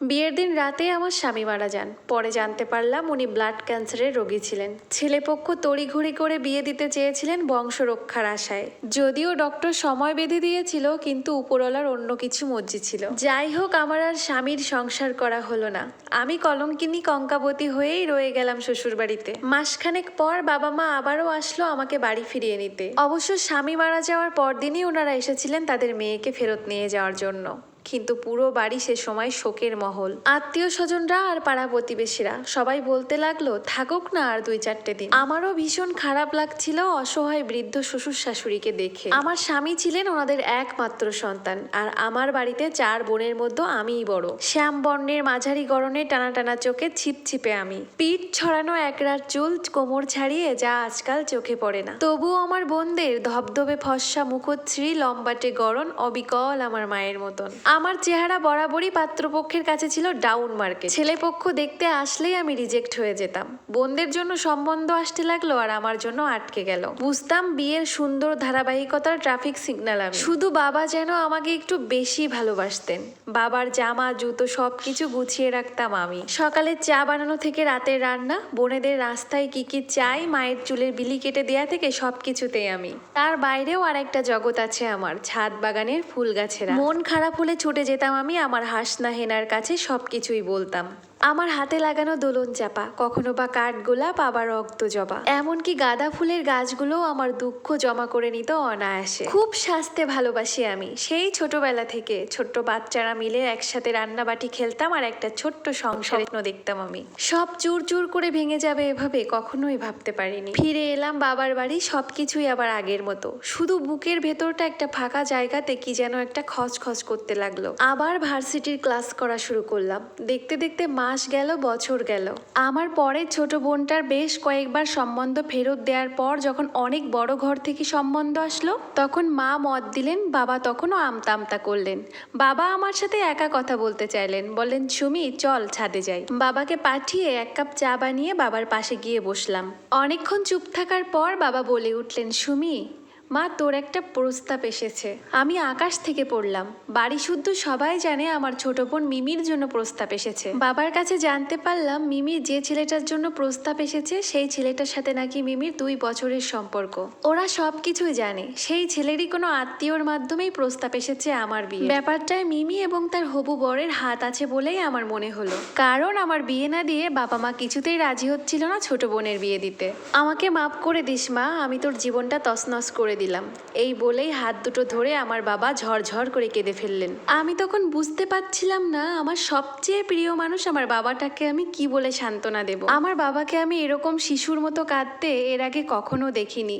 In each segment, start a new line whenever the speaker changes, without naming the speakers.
বিয়ের দিন রাতে আমার স্বামী মারা যান। পরে জানতে পারলাম উনি ব্লাড ক্যান্সারের রোগী ছিলেন। ছেলেপক্ষ তড়িঘড়ি করে বিয়ে দিতে চেয়েছিলেন বংশ রক্ষার আশায়। যদিও ডক্টর সময় বেঁধে দিয়েছিল, কিন্তু উপরওয়ালার অন্য কিছু মর্জি ছিল। যাই হোক, আমার আর স্বামীর সংসার করা হলো না। আমি কলঙ্কিনী কঙ্কাবতী হয়েই রয়ে গেলাম শ্বশুরবাড়িতে। মাসখানেক পর বাবা মা আবারও আসলো আমাকে বাড়ি ফিরিয়ে নিতে। অবশ্য স্বামী মারা যাওয়ার পরদিনই ওনারা এসেছিলেন তাদের মেয়েকে ফেরত নিয়ে যাওয়ার জন্য। কিন্তু পুরো বাড়ি সে সময় শোকের মহল। আত্মীয় স্বজনরা আর পাড়া প্রতিবেশীরা সবাই বলতে লাগল, থাকুক না আর দুই চারটে দিন। আমারও ভীষণ খারাপ লাগছিল অসহায় বৃদ্ধ শ্বশুর শাশুড়িকে দেখে। আমার স্বামী ছিলেন ওনাদের একমাত্র সন্তান আর আমার বাড়িতে চার বোনের মধ্যে আমিই বড়। শ্যাম বর্ণের মাঝারি গরনে টানা টানা চোখে ছিপছিপে আমি। পিঠ ছড়ানো একরার চুল কোমর ছাড়িয়ে যা আজকাল চোখে পড়ে না। তবুও আমার বোনদের ধবধবে ফর্সা মুখশ্রী লম্বাটে গরন অবিকল আমার মায়ের মতন। আমার চেহারা বরাবরই পাত্রপক্ষের কাছে ছিল ডাউন মার্কেট ছেলেপক্ষ দেখতে আসলেই আমি রিজেক্ট হয়ে যেতাম। বোনদের জন্য সম্বন্ধ আসতে লাগল আর আমার জন্য আটকে গেল। বুঝতাম বিয়ের সুন্দর ধারাবাহিকতার ট্রাফিক সিগন্যাল আমি। শুধু বাবা যেন আমাকে একটু বেশি ভালোবাসতেন। বাবার জামা, জুতো সব কিছু গুছিয়ে রাখতাম আমি। সকালে চা বানানো থেকে রাতের রান্না, বোনেদের রাস্তায় কি কি চাই, মায়ের চুলের বিলি কেটে দেয়া থেকে সব কিছুতেই আমি। তার বাইরেও আর একটা জগৎ আছে আমার, ছাদ বাগানের ফুল গাছেরা। মন খারাপ হলে ছুটে যেতাম আমি আমার হাসনা হেনার কাছে সব কিছুই বলতাম। আমার হাতে লাগানো দোলন চাপা, কখনো বা কাঠগোলাপ আবার রক্ত জবা। এমনকি গাঁদা ফুলের গাছগুলোও আমার দুঃখ জমা করে নিত অনায়াসে। খুব স্বাস্থ্যে ভালোবাসি আমি। সেই ছোটবেলা থেকে ছোট্ট বাচ্চারা মিলে একসাথে রান্নাবাটি খেলতাম আর একটা ছোট্ট সংসার স্বপ্ন দেখতাম আমি। সব চুর চুর করে ভেঙে যাবে এভাবে কখনোই ভাবতে পারিনি। ফিরে এলাম বাবার বাড়ি, সবকিছুই আবার আগের মতো। শুধু বুকের ভেতরটা একটা ফাঁকা জায়গাতে কি যেন একটা খচখচ করতে লাগল। আবার ভার্সিটির ক্লাস করা শুরু করলাম। দেখতে দেখতে মাস গেল, বছর গেল। আমার পরে ছোট বোনটার বেশ কয়েকবার সম্বন্ধ ফেরত দেওয়ার পর যখন অনেক বড় ঘর থেকে সম্বন্ধ আসলো, তখন মা মত দিলেন, বাবা তখনও আমতা আমতা করলেন। বাবা আমার সাথে একা কথা বলতে চাইলেন, বললেন, সুমি, চল ছাদে যাই। বাবাকে পাঠিয়ে এক কাপ চা বানিয়ে বাবার পাশে গিয়ে বসলাম। অনেকক্ষণ চুপ থাকার পর বাবা বলে উঠলেন, সুমি মা, তোর একটা প্রস্তাব এসেছে। আমি আকাশ থেকে পড়লাম। বাড়ি শুদ্ধ সবাই জানে আমার ছোট বোন মিমির জন্য প্রস্তাব এসেছে। বাবার কাছে জানতে পারলাম মিমির যে ছেলেটার জন্য প্রস্তাব এসেছে, সেই ছেলেটার সাথে নাকি মিমির দুই বছরের সম্পর্ক। ওরা সব কিছুই জানে। সেই ছেলেরই কোনো আত্মীয়র মাধ্যমেই প্রস্তাব এসেছে আমার বিয়ে। ব্যাপারটায় মিমি এবং তার হবু বরের হাত আছে বলেই আমার মনে হলো। কারণ আমার বিয়ে না দিয়ে বাবা মা কিছুতেই রাজি হচ্ছিল না ছোট বোনের বিয়ে দিতে। আমাকে মাফ করে দিস মা, আমি তোর জীবনটা তছনছ করে দিলাম। এই বলেই হাত দুটো ধরে আমার বাবা ঝরঝর করে কেঁদে ফেললেন। আমি তখন বুঝতে পারছিলাম না, আমার সবচেয়ে প্রিয় মানুষ আমার বাবাটাকে আমি কি বলে সান্ত্বনা দেব। আমার বাবাকে আমি এরকম শিশুর মতো কাঁদতে এর আগে কখনো দেখিনি।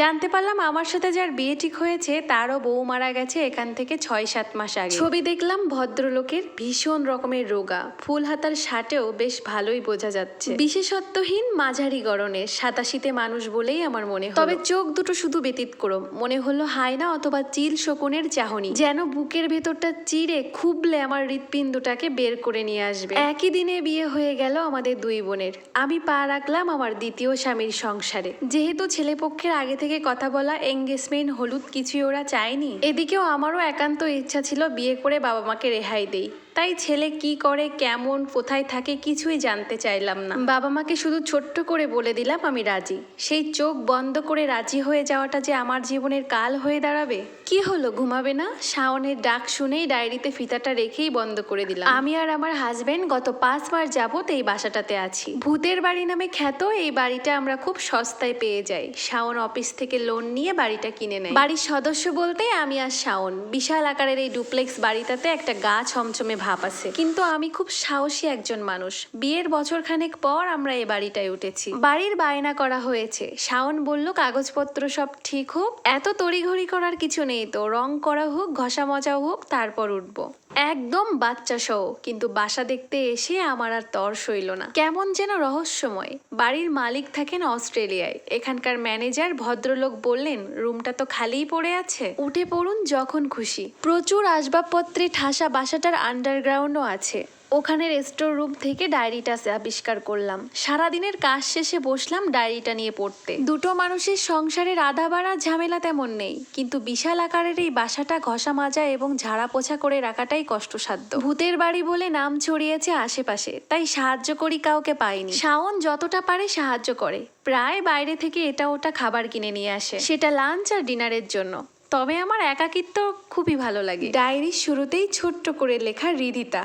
জানতে পারলাম আমার সাথে যার বিয়ে ঠিক হয়েছে, তারও বউ মারা গেছে এখান থেকে ছয় সাত মাস আগে। ছবি দেখলাম ভদ্রলোকের ভীষণ রকমের রোগা। ফুল হাতার শার্টেও বেশ ভালোই বোঝা যাচ্ছে। বিশেষত্বহীন মাঝারি গরনের সাতাশিতে মানুষ বলেই আমার মনে তবে চোখ দুটো শুধু ব্যতিক্রম মনে হলো হায়না অথবা চিল শকুনের চাহনি। যেন বুকের ভেতরটা চিরে খুবলে আমার হৃৎপিণ্ডটাকে বের করে নিয়ে আসবে। একই দিনে বিয়ে হয়ে গেল আমাদের দুই বোনের। আমি পা রাখলাম আমার দ্বিতীয় স্বামীর সংসারে। যেহেতু ছেলেপক্ষের আগে থেকে কথা বলা, এঙ্গেজমেন্ট, হলুদ কিছুই ওরা চায়নি। এদিকেও আমারও একান্ত ইচ্ছা ছিল বিয়ে করে বাবা মাকে রেহাই দেই। তাই ছেলে কি করে কেমন কোথায় থাকে কিছুই জানতে চাইলাম না। বাবা মাকে শুধু ছোট্ট করে বলে দিলাম আমি রাজি। সেই চোখ বন্ধ করে রাজি হয়ে যাওয়াটা যে আমার জীবনের কাল হয়ে দাঁড়াবে? কি হলো ঘুমাবে না? শাওনের ডাক শুনেই ডায়েরিতে ফিতাটা রেখেই বন্ধ করে দিলাম। আমি আর আমার হাজবেন্ড গত পাঁচবার যাবত এই বাসাটাতে আছি। ভূতের বাড়ি নামে খ্যাত এই বাড়িটা আমরা খুব সস্তায় পেয়ে যাই। শাওন অফিস থেকে লোন নিয়ে বাড়িটা কিনে নেয়। বাড়ির সদস্য বলতে আমি আর শাওন। বিশাল আকারের এই ডুপ্লেক্স বাড়িটাতে একটা গা ছমছমে ভাব আছে। কিন্তু আমি খুব সাহসী একজন মানুষ। বিয়ের বছর খানেক পর আমরা এ বাড়িটায় উঠেছি। বাড়ির বায়না করা হয়েছে। শাওন বলল, কাগজপত্র সব ঠিক হোক। এত তড়িঘড়ি করার কিছু নেই তো। রং করা হোক, ঘষা মজা হোক, তারপর উঠবো। একদম বাচ্চা সহ, কিন্তু বাসা দেখতে এসে আমার আর তর সইল না। কেমন যেন রহস্যময়। বাড়ির মালিক থাকেন অস্ট্রেলিয়ায়। এখানকার ম্যানেজার ভদ্রলোক বললেন, রুমটা তো খালিই পড়ে আছে। উঠে পড়ুন যখন খুশি। প্রচুর আসবাবপত্রে ঠাসা বাসাটার আন্ডারগ্রাউন্ডও আছে। ওখানের স্টোর রুম থেকে ডায়েরিটা আবিষ্কার করলাম। সারাদিনের কাজ শেষে বসলাম ডায়েরিটা নিয়ে পড়তে। দুটো মানুষের সংসারের আধা বাড়া ঝামেলা তেমন নেই, কিন্তু বিশাল আকারের এই বাসাটা ঘষা মাজা এবং ঝাড়া পোছা করে রাখাটাই কষ্টসাধ্য। ভূতের বাড়ি বলে নাম ছড়িয়েছে আশেপাশে, তাই সাহায্য করি কাউকে পাইনি। শাওন যতটা পারে সাহায্য করে, প্রায় বাইরে থেকে এটা ওটা খাবার কিনে নিয়ে আসে। সেটা লাঞ্চ আর ডিনারের জন্য। তবে আমার একাকিত্ব খুবই ভালো লাগে। ডায়েরির শুরুতেই ছোট্ট করে লেখা হৃদিতা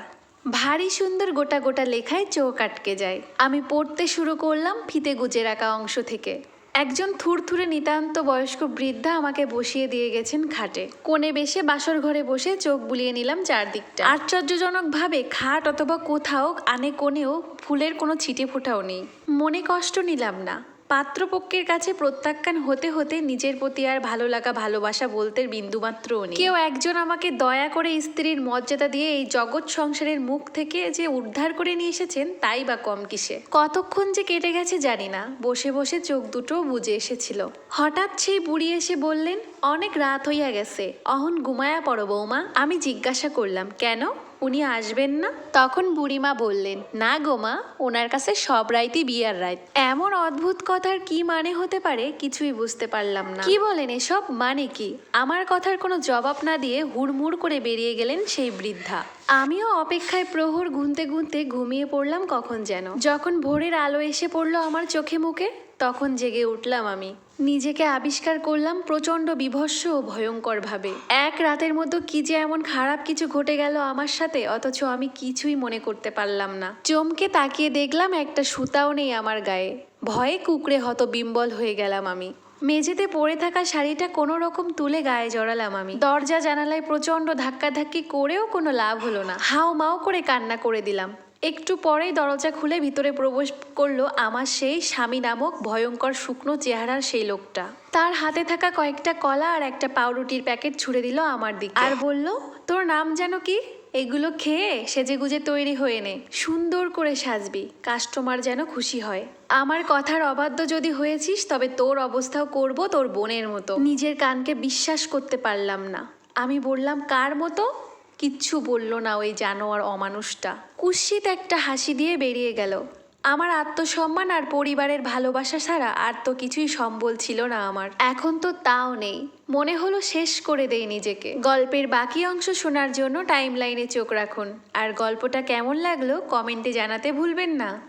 ভারী সুন্দর গোটা গোটা লেখায় চোখ আটকে যায়। আমি পড়তে শুরু করলাম ফিতে গুজে রাখা অংশ থেকে। একজন থুরথুরে নিতান্ত বয়স্ক বৃদ্ধা আমাকে বসিয়ে দিয়ে গেছেন খাটে। কোণে বেশে বাসর ঘরে বসে চোখ বুলিয়ে নিলাম চারদিকটা। আশ্চর্যজনকভাবে খাট অথবা কোথাও আনে কোণেও ফুলের কোনো ছিটে ফোটাও নেই। মনে কষ্ট নিলাম না। পাত্রপক্ষের কাছে প্রত্যাখ্যান হতে হতে নিজের প্রতি আর ভালো লাগা, ভালোবাসা বলতে বিন্দুমাত্রও নেই। কেউ একজন আমাকে দয়া করে স্ত্রীর মর্যাদা দিয়ে এই জগৎ সংসারের মুখ থেকে যে উদ্ধার করে নিয়ে এসেছেন, তাই বা কম কিসে? কতক্ষণ যে কেটে গেছে জানি না, বসে বসে চোখ দুটো বুঝে এসেছিল। হঠাৎ সেই বুড়ি এসে বললেন, অনেক রাত হইয়া গেছে, অহন ঘুমায়া পড়ো বৌমা, আমি জিজ্ঞাসা করলাম, কেন? উনি আসবেন না? তখন বুড়িমা বললেন, না গো মা, ওনার কাছে সব রাইতই বিয়ার রাইত। এমন অদ্ভুত কথার কি মানে হতে পারে কিছুই বুঝতে পারলাম না। কি বলেন এসব? মানে কি? আমার কথার কোনো জবাব না দিয়ে হুড়মুড় করে বেরিয়ে গেলেন সেই বৃদ্ধা। আমিও অপেক্ষায় প্রহর গুনতে গুনতে ঘুমিয়ে পড়লাম কখন যেন। যখন ভোরের আলো এসে পড়ল আমার চোখে মুখে তখন জেগে উঠলাম আমি। নিজেকে আবিষ্কার করলাম প্রচণ্ড বিভৎস ও ভয়ঙ্করভাবে। এক রাতের মধ্যে কি যে এমন খারাপ কিছু ঘটে গেল আমার সাথে, অথচ আমি কিছুই মনে করতে পারলাম না। চমকে তাকিয়ে দেখলাম একটা সুতাও নেই আমার গায়ে। ভয়ে কুকড়ে হত বিম্বল হয়ে গেলাম আমি। মেঝেতে পড়ে থাকা শাড়িটা কোনো রকম তুলে গায়ে জড়ালাম আমি। দরজা জানালায় প্রচণ্ড ধাক্কাধাক্কি করেও কোনো লাভ হলো না। হাও মাও করে কান্না করে দিলাম। একটু পরেই দরজা খুলে ভিতরে প্রবেশ করল আমার সেই স্বামী নামক ভয়ঙ্কর শুকনো চেহারার সেই লোকটা। তার হাতে থাকা কয়েকটা কলা আর একটা পাউরুটির প্যাকেট ছুড়ে দিল আমার দিকে। আর বলল, তোর নাম যেন কি? এগুলো খেয়ে সেজে গুজে তৈরি হয়ে নে। সুন্দর করে সাজবি, কাস্টমার যেন খুশি হয়। আমার কথার অবাধ্য যদি হয়েছিস, তবে তোর অবস্থাও করব তোর বোনের মতো। নিজের কানকে বিশ্বাস করতে পারলাম না। আমি বললাম, কার মতো? কিচ্ছু বলল না ওই জানোয়ার অমানুষটা। কুৎসিত একটা হাসি দিয়ে বেরিয়ে গেল। আমার আত্মসম্মান আর পরিবারের ভালোবাসা ছাড়া আর তো কিছুই সম্বল ছিল না আমার। এখন তো তাও নেই। মনে হলো শেষ করে দেই নিজেকে। গল্পের বাকি অংশ শোনার জন্য টাইম লাইনে চোখ রাখুন। আর গল্পটা কেমন লাগল কমেন্টে জানাতে ভুলবেন না।